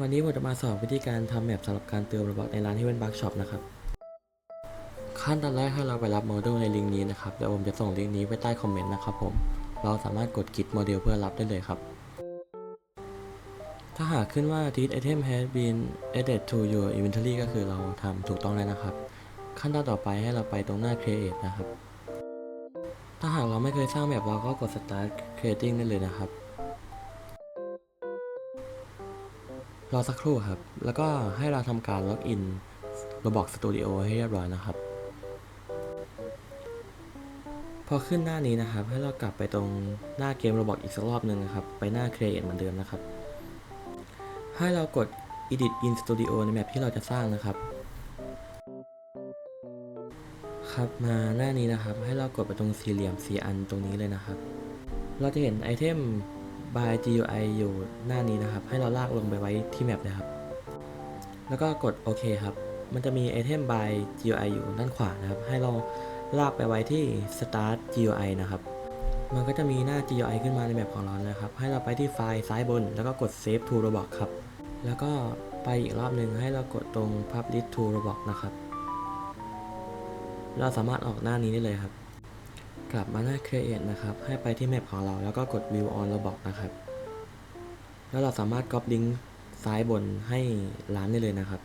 วันนี้ผมจะมาสอนวิธีการทำแมปสำหรับการเติมระบบในร้านที่เป็นบักช็อปนะครับ ขั้นตอนแรกให้เราไปรับโมเดลในลิงก์นี้นะครับ เดี๋ยวผมจะส่งลิงก์นี้ไว้ใต้คอมเมนต์นะครับผม เราสามารถกดกิ t โมเดลเพื่อรับได้เลยครับ ถ้าหากขึ้นว่า this item has been added to your inventory ก็คือเราทำถูกต้องแล้วนะครับ ขั้นตอนต่อไปให้เราไปตรงหน้า create นะครับ ถ้าหากเราไม่เคยสร้างแมปเราก็กด start creating ได้เลยนะครับ รอสักครู่ครับ แล้วก็ให้เราทำการล็อกอิน Roblox Studio ให้เรียบร้อยนะครับ พอขึ้นหน้านี้นะครับ ให้เรากลับไปตรงหน้าเกม Roblox อีกสักรอบหนึ่งนะครับ ไปหน้า Create เหมือนเดิมนะครับ ให้เรากด Edit in Studio ในแมปที่เราจะสร้างนะครับ ครับมาหน้านี้นะครับ ให้เรากดไปตรงสี่เหลี่ยมสีอันตรงนี้เลยนะครับ เราจะเห็นไอเทม by GUI อยู่หน้านี้นะครับ ให้เราลากลงไปไว้ที่แมปเลยครับ แล้วก็กดโอเคครับ มันจะมีไอเทม by GUI อยู่ด้านขวานะครับ ให้เราลากไปไว้ที่ start GUI นะครับ มันก็จะมีหน้า GUI ขึ้นมาในแมปของเรานะครับ ให้เราไปที่ไฟล์ซ้ายบน แล้วก็กด save to Roblox ครับ แล้วก็ไปอีกรอบหนึ่งให้เรากดตรง publish to Roblox นะครับ เราสามารถออกหน้านี้ได้เลยครับ กลับมาหน้า create นะครับ ให้ไปที่แมปของเราแล้วก็กด view on Roblox นะครับ แล้วเราสามารถ copy ลิงก์ซ้ายบนให้ร้านได้เลยนะครับ